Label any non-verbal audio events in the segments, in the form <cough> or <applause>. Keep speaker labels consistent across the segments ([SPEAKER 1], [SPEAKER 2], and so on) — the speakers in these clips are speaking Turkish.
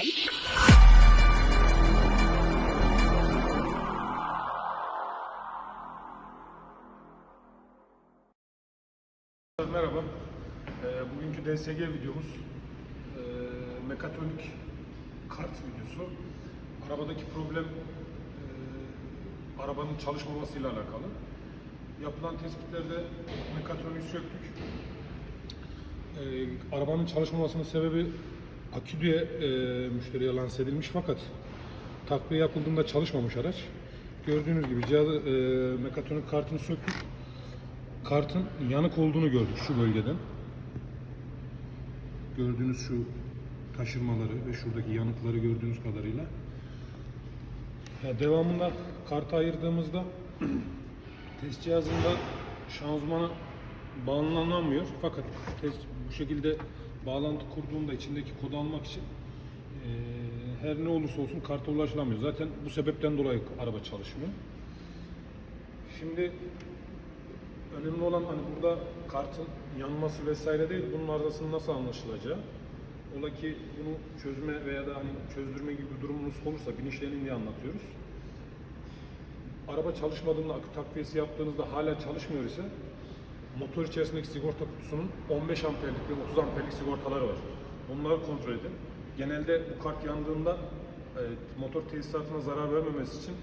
[SPEAKER 1] Merhaba. Ee, bugünkü DSG videomuz e, mekatronik kart videosu. Arabadaki problem e, arabanın çalışmamasıyla alakalı. Yapılan tespitlerde mekatroniği söktük. E, arabanın çalışmamasının sebebi akü diye e, müşteriye lanse edilmiş fakat takviye yapıldığında çalışmamış araç. Gördüğünüz gibi cihazı, e, mekatronik kartını söktük kartın yanık olduğunu gördük şu bölgeden. Gördüğünüz şu taşırmaları ve şuradaki yanıkları gördüğünüz kadarıyla. Ya devamında kartı ayırdığımızda <clears throat> test cihazında şanzımana bağlanamıyor. Fakat test bu şekilde bağlantı kurduğunda içindeki kodu almak için eee, her ne olursa olsun karta ulaşılamıyor. Zaten bu sebepten dolayı araba çalışmıyor. Şimdi Önemli olan hani burada kartın yanması vesaire değil, bunun arızasının nasıl anlaşılacağı. Ola ki bunu çözme veya da hani çözdürme gibi bir durumunuz olursa bilinçlenin diye anlatıyoruz. Araba çalışmadığında akü takviyesi yaptığınızda hala çalışmıyor ise motor içerisindeki sigorta kutusunun 15 amperlik ve 30 amperlik sigortaları var. Onları kontrol edin. Genelde bu kart yandığında e, motor tesisatına zarar vermemesi için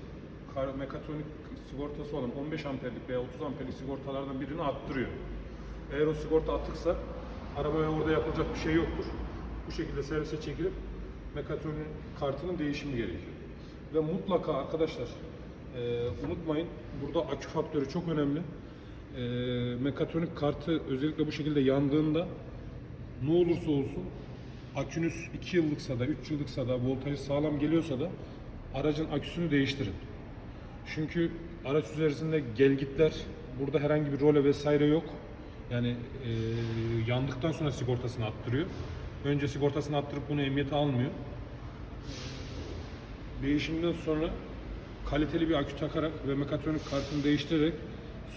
[SPEAKER 1] kar, mekatronik sigortası olan 15 amperlik veya 30 amperlik sigortalardan birini attırıyor. Eğer o sigorta atıksa arabaya orada yapılacak bir şey yoktur. Bu şekilde servise çekilip mekatronik kartının değişimi gerekiyor. Ve mutlaka arkadaşlar e, unutmayın burada akü faktörü çok önemli. E, mekatronik kartı özellikle bu şekilde yandığında ne olursa olsun akünüz 2 yıllıksa da 3 yıllıksa da voltajı sağlam geliyorsa da aracın aküsünü değiştirin. Çünkü araç üzerinde gelgitler burada herhangi bir role vesaire yok. Yani e, yandıktan sonra sigortasını attırıyor. Önce sigortasını attırıp bunu emniyete almıyor. Değişimden sonra kaliteli bir akü takarak ve mekatronik kartını değiştirerek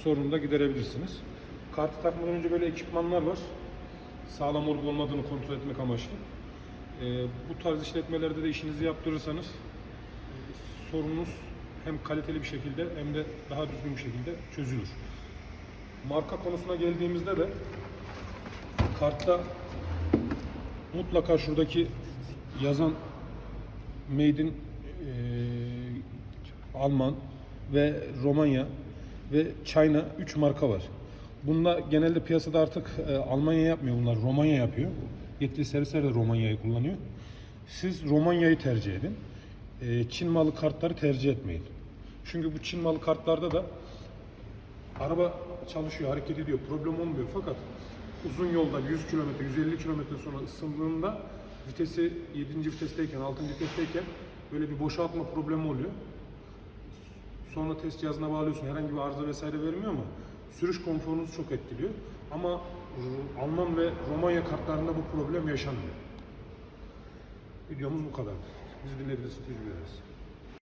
[SPEAKER 1] sorunu da giderebilirsiniz. Kartı takmadan önce böyle ekipmanlar var. Sağlam olup olmadığını kontrol etmek amaçlı. E, bu tarz işletmelerde de işinizi yaptırırsanız e, sorununuz hem kaliteli bir şekilde hem de daha düzgün bir şekilde çözülür. Marka konusuna geldiğimizde de kartta mutlaka şuradaki yazan Made in eee, Alman ve Romanya ve China 3 marka var. Bunda genelde piyasada artık e, Almanya yapmıyor bunlar, Romanya yapıyor. Yetkili servisler de Romanya'yı kullanıyor. Siz Romanya'yı tercih edin. E, Çin malı kartları tercih etmeyin. Çünkü bu Çin malı kartlarda da araba çalışıyor, hareket ediyor, problem olmuyor. Fakat uzun yolda 100 kilometre, 150 kilometre sonra ısındığında vitesi 7. vitesteyken, 6. vitesteyken böyle bir boşaltma problemi oluyor. Sonra test cihazına bağlıyorsun, herhangi bir arıza vesaire vermiyor ama sürüş konforunuzu çok etkiliyor. Ama Alman ve Romanya kartlarında bu problem yaşanmıyor. Videomuz bu kadar. Bizi dinlediğiniz için teşekkür ederiz.